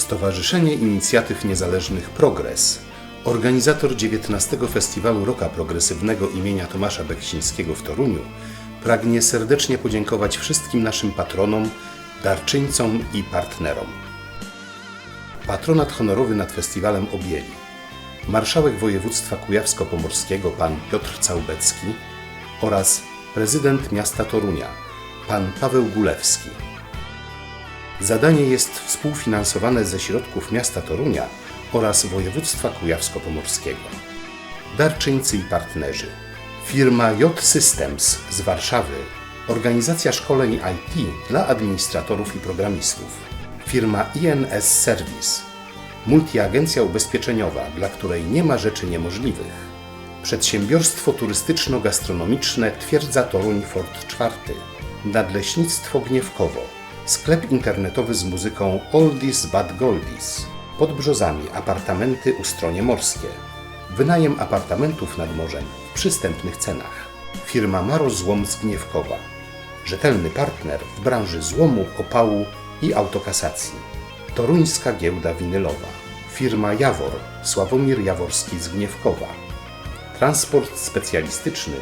Stowarzyszenie Inicjatyw Niezależnych Progres, organizator 19 Festiwalu Roka Progresywnego imienia Tomasza Beksińskiego w Toruniu, pragnie serdecznie podziękować wszystkim naszym patronom, darczyńcom i partnerom. Patronat honorowy nad festiwalem objęli marszałek województwa kujawsko-pomorskiego pan Piotr Całbecki oraz prezydent miasta Torunia pan Paweł Gulewski. Zadanie jest współfinansowane ze środków miasta Torunia oraz województwa kujawsko-pomorskiego. Darczyńcy i partnerzy. Firma J Systems z Warszawy. Organizacja szkoleń IT dla administratorów i programistów. Firma INS Service. Multiagencja ubezpieczeniowa, dla której nie ma rzeczy niemożliwych. Przedsiębiorstwo turystyczno-gastronomiczne Twierdza Toruń Fort 4. Nadleśnictwo Gniewkowo. Sklep internetowy z muzyką Oldies but Goldies. Pod Brzozami apartamenty Ustronie Morskie. Wynajem apartamentów nad morzem w przystępnych cenach. Firma Maro Złom z Gniewkowa. Rzetelny partner w branży złomu, opału i autokasacji. Toruńska Giełda Winylowa. Firma Jawor Sławomir Jaworski z Gniewkowa. Transport specjalistyczny,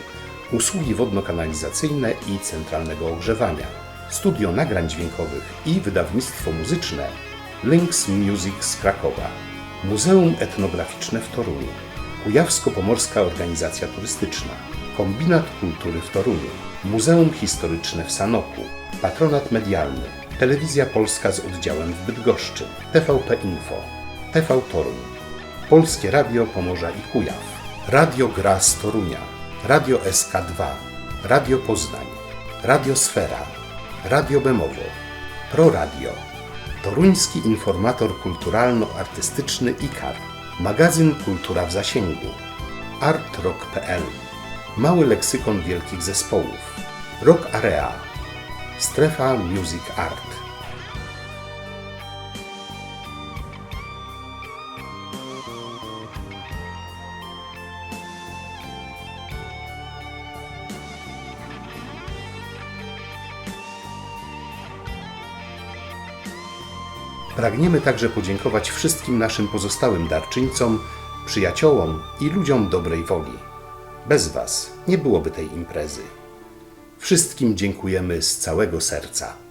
usługi wodno-kanalizacyjne i centralnego ogrzewania, studio nagrań dźwiękowych i wydawnictwo muzyczne Lynx Music z Krakowa, Muzeum Etnograficzne w Toruniu, Kujawsko-Pomorska Organizacja Turystyczna, Kombinat Kultury w Toruniu, Muzeum Historyczne w Sanoku, Patronat Medialny, Telewizja Polska z oddziałem w Bydgoszczy, TVP Info, TV Toruń, Polskie Radio Pomorza i Kujaw, Radio Gra z Torunia, Radio SK2, Radio Poznań, Radio Sfera, Radio Bemowo, Pro Radio, Toruński Informator Kulturalno-Artystyczny IKAR, magazyn Kultura w Zasięgu, artrock.pl, mały leksykon wielkich zespołów, Rock Area, Strefa Music Art. Pragniemy także podziękować wszystkim naszym pozostałym darczyńcom, przyjaciołom i ludziom dobrej woli. Bez Was nie byłoby tej imprezy. Wszystkim dziękujemy z całego serca.